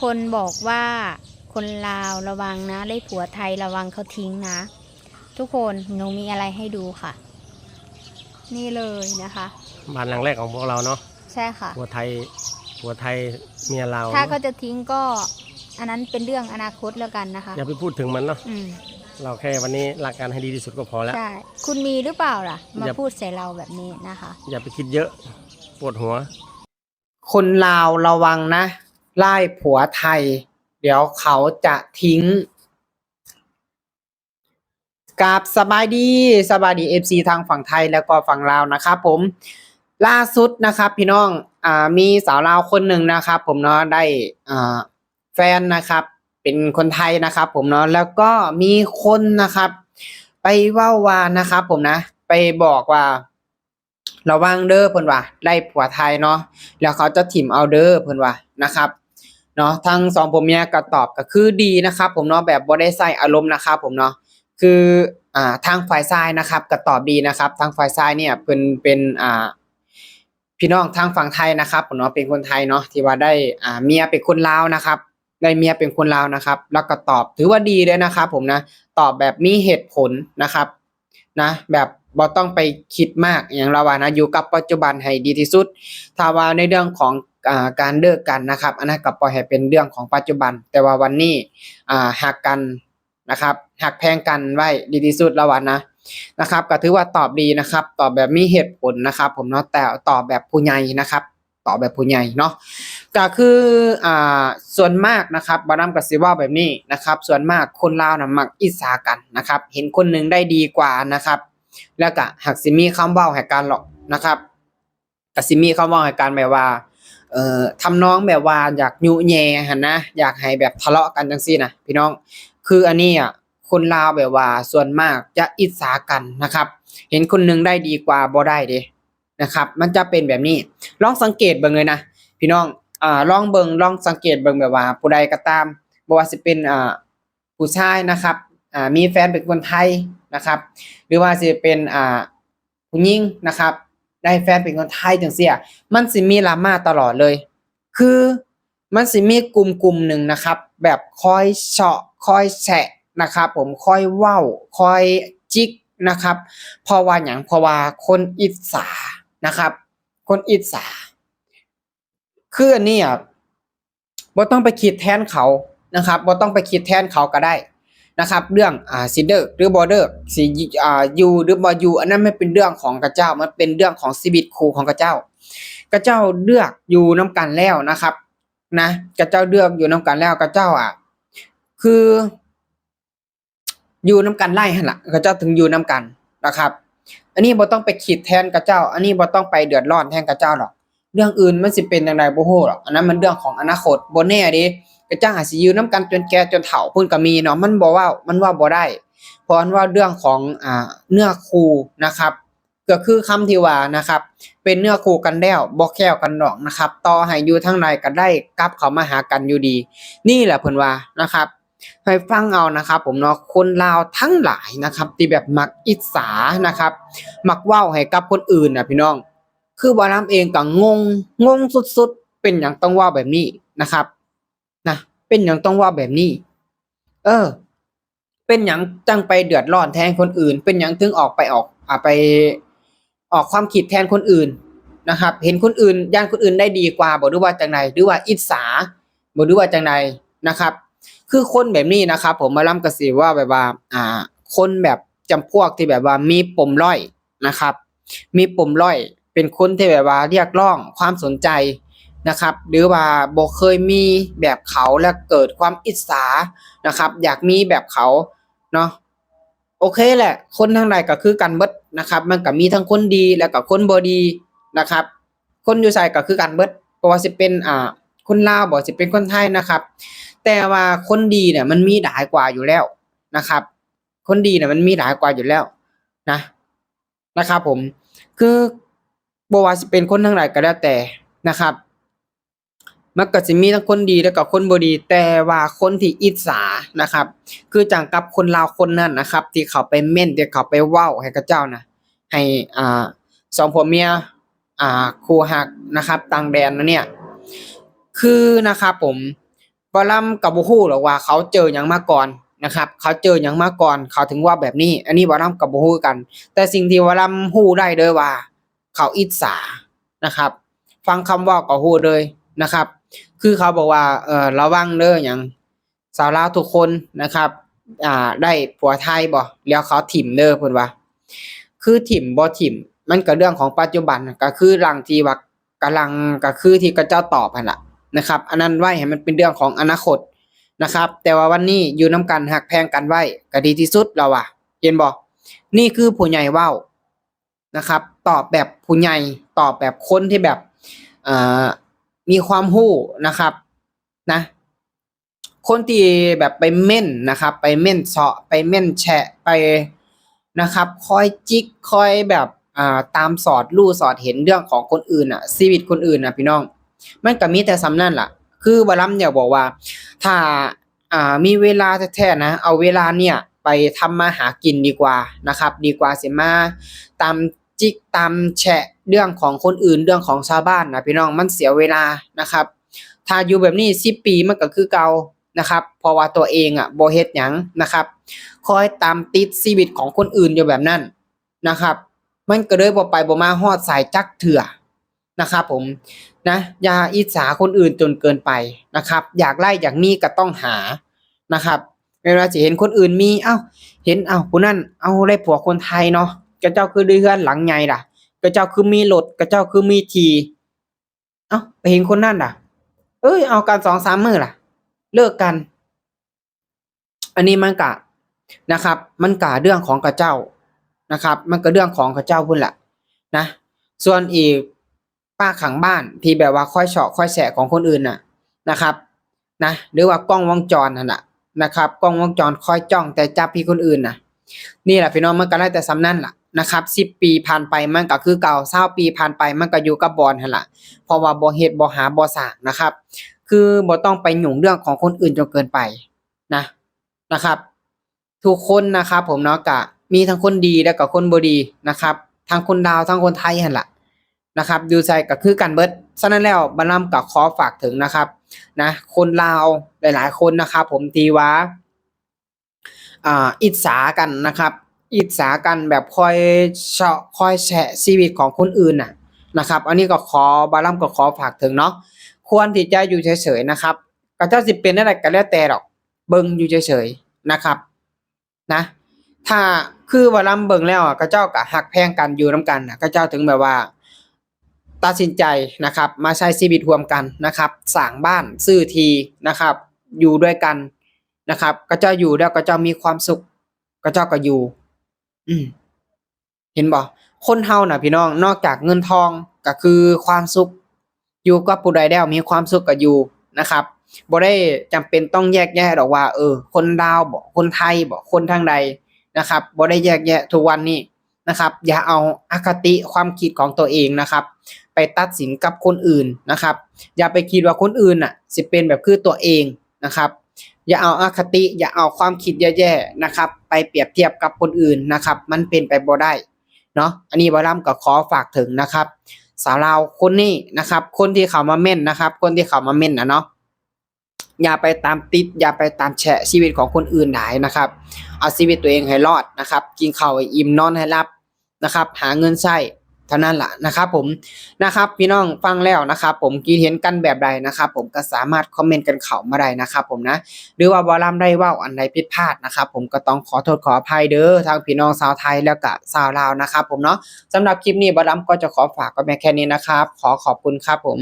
คนบอกว่าคนลาวระวังนะได้ผัวไทยระวังเขาทิ้งนะ ทุกคนหนูมีอะไรให้ดูค่ะ นี่เลยนะคะ บ้านหลังแรกของพวกเราเนาะใช่ค่ะ ผัวไทยผัวไทยเมียเราถ้าเขาจะทิ้งก็อันนั้นเป็นเรื่องอนาคตแล้วกันนะคะ อย่าไปพูดถึงมันเนาะอืมเราแค่วันนี้รักกันให้ดีที่สุดก็พอแล้ว ใช่คุณมีหรือเปล่าล่ะ มาอย่า พูดใส่เราแบบนี้นะคะ อย่าไปคิดเยอะปวดหัว คนลาวระวังนะ ไล่ผัวไทย เดี๋ยวเขาจะทิ้งกราบสบายดีสบายดีเอฟซีทางฝั่งไทยแล้วก็ฝั่งลาวนะครับผมล่าสุดนะครับพี่น้องอ่ามีสาวลาวคนหนึ่งนะครับผมเนาะได้อ่าแฟนนะครับ เป็นคนไทยนะครับผมเนาะแล้วก็มีคนนะครับ ไปว่าวานนะครับผมนะ ไปบอกว่าระวังเด้อเพิ่นว่าไล่ผัวไทยเนาะแล้วเขาจะถิ่มเอาเด้อเพิ่นว่านะครับ เนาะทั้งสองผมเมียก็ตอบก็คือดีนะครับผมเนาะแบบบ่ได้ใส่อารมณ์นะครับผมเนาะคืออ่าทางฝ่ายซ้ายนะครับก็ตอบดีนะครับทางฝ่ายซ้ายเนี่ยเป็นเป็นอ่าพี่น้องทางฝั่งไทยนะครับผมเนาะเป็นคนไทยเนาะที่ว่าได้อ่าเมียเป็นคนลาวนะครับได้เมียเป็นคนลาวนะครับ แล้วก็ตอบถือว่าดีเลยนะครับ ผมนะตอบแบบมีเหตุผลนะครับนะแบบบ่ต้องไปคิดมากอย่างเราว่านะอยู่กับปัจจุบันให้ดีที่สุดถ้าว่าในเรื่องของ การเลิกกันนะครับ อันนั้นก็ปล่อยให้เป็นเรื่องของปัจจุบัน แต่ว่าวันนี้อ่าหักกันนะครับหักแพงกันไว้ดีที่สุดแล้ววันนะนะครับ ก็ถือว่าตอบดีนะครับ ตอบแบบมีเหตุผลนะครับ ผมเนาะแต่ตอบแบบผู้ใหญ่นะครับตอบแบบผู้ใหญ่เนาะก็คืออ่าส่วนมากนะครับบารัมกับซิว่าแบบนี้นะครับ ส่วนมากคนลาวนะมักอิจฉากันนะครับ เห็นคนหนึ่งได้ดีกว่านะครับ แล้วก็หักสิมีคำเว้าให้กันหรอกนะครับก็สิมีคำเว้าให้กันแบบว่า เอ่อทำน้องแบบว่าอยากยุแยหันนะ อยากให้แบบทะเลาะกันจังซี่นะพี่น้อง คืออันนี้อะคนลาวแบบว่าส่วนมากจะอิจฉากันนะครับ เห็นคนหนึงได้ดีกว่าบ่ได้เด้นะครับ มันจะเป็นแบบนี้ ลองสังเกตเบิ่งเลยนะพี่น้องอ่าลองเบิ่งลองสังเกตเบิ่งแบบว่าผู้ใดก็ตามบ่ว่าสิเป็นอ่าผู้ชายนะครับอ่ามีแฟนเป็นคนไทยนะครับ หรือว่าสิเป็นอ่าผู้หญิงนะครับ ได้แฟนเป็นคนไทยจังซี่อะมันสิมีดราม่าตลอดเลย คือมันสิมีกลุ่มกลุ่มหนึ่งนะครับ แบบคอยเฉาะคอยแฉะนะครับผมคอยเว้าคอยจิกนะครับเพราะว่าหยังเพราะว่าคนอิจฉานะครับ คนอิจฉาคืออันนี้อะบ่ต้องไปคิดแทนเขานะครับบ่ต้องไปคิดแทนเขาก็ได้ นะครับ เรื่องอ่าซิเดอร์หรือบ่เดอร์สิอ่าอยู่หรือบอยูอันนั้นไม่เป็นเรื่องของกระเจ้ามันเป็นเรื่องของชีวิตครูของกระเจ้า กระเจ้าเลือกอยู่น้ำกันแล้วนะครับ นะกระเจ้าเลือกอยู่น้ำกันแล้วกระเจ้าอะ คืออยู่น้ำกันไล่หันละกระเจ้าถึงอยู่น้ำกันนะครับ อันนี้บ่ต้องไปคิดแทนกระเจ้า อันนี้บ่ต้องไปเดือดร้อนแทนกระเจ้าหรอก เรื่องอื่นมันสิเป็นจังไดบ่ฮู้หรอกอันนั้นมันเรื่องของอนาคตบ่แน่เด้กระเจ้าอาจสิอยู่น้ำกันจนแก่จนเฒ่าพุ่นก็มีเนาะมันบ่ว้ามันว่าบ่ได้เพราะอันว่าเรื่องของอ่าเนื้อคู่นะครับก็คือคำที่ว่านะครับ เป็นเนื้อคู่กันแล้วบ่แค่วกันดอกนะครับ ต่อให้อยู่ทางใดก็ได้กลับเขามาหากันอยู่ดี นี่แหละเพิ่นว่านะครับให้ฟังเอานะครับ ผมเนาะคนลาวทั้งหลายนะครับ ที่แบบมักอิจฉานะครับ มักเว้าให้กับคนอื่นนะพี่น้อง คือบาน้ำเองก็งงงงสุดๆ เป็นหยังต้องว่าแบบนี้นะครับนะเป็นหยังต้องว่าแบบนี้ เออ เป็นหยังจังไปเดือดร้อนแทนคนอื่น เป็นหยังถึงออกไปออกอ่าไป ออกความคิดแทนคนอื่นนะครับ เห็นคนอื่นย่านคนอื่นได้ดีกว่าบ่หรือว่าจังใดหรือว่าอิจฉาบ่หรือว่าจังใดนะครับ คือคนแบบนี้นะครับ ผมมาล้ำกระสีว่าแบบว่า อ่า คนแบบจำพวกที่แบบว่ามีปมร้อยนะครับ มีปมร้อย เป็นคนที่แบบว่าเรียกร้องความสนใจนะครับ หรือว่าบ่เคยมีแบบเขาแล้วเกิดความอิจฉานะครับ อยากมีแบบเขาเนาะโอเคแหละ คนทางใดก็คือกันเบิดนะครับ มันก็มีทั้งคนดีแล้วก็คนบ่ดีนะครับ คนอยู่ใส่ก็คือกันเบิดบ่ว่าสิเป็นอ่าคนลาวบ่สิเป็นคนไทยนะครับ แต่ว่าคนดีเนี่ยมันมีหลายกว่าอยู่แล้วนะครับ คนดีเนี่ยมันมีหลายกว่าอยู่แล้วนะนะครับผมคือ บว่าสิเป็นคนทั้งหลายก็แล้วแต่นะครับ มันก็สิมีทั้งคนดีแล้วก็คนบ่ดี แต่ว่าคนที่อิจฉานะครับ คือจังกับคนลาวคนนั้นนะครับ ที่เขาไปเม่นที่เขาไปเว้าให้กับเจ้านะให้อ่าสองผัวเมียอ่าคู่หักนะครับต่างแดนนะเนี่ย คือนะครับผมบอลัมกับบูฮู้หรอกว่าเขาเจออย่างมาก่อนนะครับ เขาเจออย่างมาก่อน เขาถึงว่าแบบนี้ อันนี้บอลัมกับบูฮู้กัน แต่สิ่งที่บอลัมฮู้ได้เลยว่า เขาอิจฉานะครับ ฟังคำเว่าก็ฮู้เลยนะครับ คือเขาบอกว่าเออระวังเด้ออย่างสาวลาวทุกคนนะครับอ่าได้ผัวไทยบ่แล้วเขาถิ่มเด้อเพิ่นว่าคือถิ่มบ่ถิ่ม มันก็เรื่องของปัจจุบันก็คือรังทีว่ากำลังก็คือที่กระเจ้าตอบหั่นล่ะนะครับ อันนั้นไว้ให้มันเป็นเรื่องของอนาคตนะครับ แต่ว่าวันนี้อยู่น้ำกันหักแพงกันไว้ก็ดีที่สุดแล้วว่ะเห็นบ่นี่คือผู้ใหญ่ว้า นะครับ ตอบแบบผู้ใหญ่ตอบแบบคนที่แบบมีความรู้นะครับนะ คนที่แบบไปเม่นนะครับ ไปเม่นเสาะไปเม่นแฉะไปนะครับ คอยจิกคอยแบบตามสอดลู่สอดเห็นเรื่องของคนอื่นอะชีวิตคนอื่นอะพี่น้อง มันก็มีแต่สำนั่นล่ะ คือบาลัมเนี่ยบอกว่า ถ้ามีเวลาแท้ๆนะ เอาเวลาเนี่ย ไปทำมาหากินดีกว่านะครับ ดีกว่าเสียมาตามจิกตามแฉะเรื่องของคนอื่นเรื่องของชาวบ้านนะพี่น้องมันเสียเวลานะครับ ถ้าอยู่แบบนี้10ปีมันก็คือเก่านะครับเพราะว่าตัวเองอะบเฮ็ดหยังนะครับ คอยตามติดชีวิตของคนอื่นอยู่แบบนั้นนะครับ มันก็เลยบ่ไปบ่มาฮอดสายจักเถื่อนะครับผมนะอย่าอิจฉาคนอื่นจนเกินไปนะครับ อยากไล่อย่ากมีก็ต้องหานะครับ เวลาสิเห็นคนอื่นมี เอ้า เห็น เอ้าผู้นั้นเอาได้ผัวคนไทยเนาะกระเจ้าคือได้เฮือนหลังใหญ่ล่ะกระเจ้าคือมีรถกระเจ้าคือมีที เอ้าไปเห็นคนนั้นล่ะ เอ้ย เอากันสองสามมือล่ะ เลิกกัน อันนี้มันกะนะครับ มันกะเรื่องของกระเจ้านะครับ มันก็เรื่องของกระเจ้าพุ่นแหละนะ ส่วนอีกป้าขังบ้านที่แบบว่าค่อยเฉาะค่อยแสะของคนอื่นน่ะนะครับ นะ หรือว่ากล้องวงจรนั่นน่ะ นะครับกล้องวงจรคอยจ้องแต่จับพี่คนอื่นนะนี่แหละพี่น้องมันก็ได้แต่ซ้ำนั่นล่ะนะครับสิบปีผ่านไปมันก็คือเก่าเศร้าปีผ่านไปมันก็อยู่กับบอลหั่นล่ะเพราะว่าบ่เฮ็ดบ่หาบ่สร้างนะครับ คือบ่ต้องไปหยุ่งเรื่องของคนอื่นจนเกินไปนะนะครับ ทุกคนนะครับ ผมเนาะกะมีทั้งคนดีและก็คนบ่ดีนะครับทั้งคนดาวทั้งคนไทยหั่นล่ะนะครับอยู่ใจก็คือกันเบิดฉะนั้นแล้วบัลลัมก็ขอฝากถึงนะครับ นะคนลาวหลาย ๆ คนนะครับผมทีว่าอิจฉากันนะครับ อิจฉากันแบบคอยเฉาะคอยแฉะชีวิตของคนอื่นน่ะนะครับ อันนี้ก็ขอบาลัมก็ขอฝากถึงเนาะควรที่จะอยู่เฉยๆนะครับก็เจ้าสิเป็นอะไรก็แล้วแต่ดอกเบิ่งอยู่เฉยๆนะครับนะถ้าคือว่าลำเบิ่งแล้วอะก็เจ้าก็หักแพงกันอยู่นํกันนะก็เจ้าถึงแบบว่า ตัดสินใจนะครับมาใช้ชีวิตรวมกันนะครับสร้างบ้านซื้อทีนะครับ อยู่ด้วยกันนะครับ ก็เจ้าอยู่แล้วก็เจ้ามีความสุข ก็เจ้าก็อยู่ อืมเห็นบ่คนเฮาน่ะพี่น้องนอกจากเงินทองก็คือความสุข อยู่กับผู้ใดแล้วมีความสุขก็อยู่นะครับบ่ได้จำเป็นต้องแยกแยะหรอกว่า เออ คนลาวบ่คนไทยบ่คนทางใดนะครับบ่ได้แยกแยะทุกวันนี้ นะครับ อย่าเอาอคติความคิดของตัวเองนะครับ ไปตัดสินกับคนอื่นนะครับ อย่าไปคิดว่าคนอื่นน่ะสิเป็นแบบคือตัวเองนะครับอย่าเอาอคติ อย่าเอาความคิดแย่ๆนะครับ ไปเปรียบเทียบกับคนอื่นนะครับ มันเป็นไปบ่ได้เนาะอันนี้บอลัมก็ขอฝากถึงนะครับ สาวลาคนนี้นะครับ คนที่เขามาเม่นนะครับ คนที่เขามาเม่นนะเนาะอย่าไปตามติด อย่าไปตามแฉะชีวิตของคนอื่นหลายนะครับ เอาชีวิตตัวเองให้รอดนะครับ กินข้าวให้อิ่มนอนให้หลับ นะครับ หาเงินใช้เท่านั้นละนะครับผมนะครับพี่น้องฟังแล้วนะครับ ผมกีเห็นกันแบบใดนะครับ ผมก็สามารถคอมเมนต์กันเข้ามาได้นะครับ ผมนะหรือว่าบอลัมได้ว่าอันใดผิดพลาดนะครับ ผมก็ต้องขอโทษขออภัยเด้อทางพี่น้องชาวไทยแล้วก็ชาวลาวนะครับ ผมเนาะสำหรับคลิปนี้บอลัมก็จะขอฝากก็แม่แค่นี้นะครับ ขอขอบคุณครับผม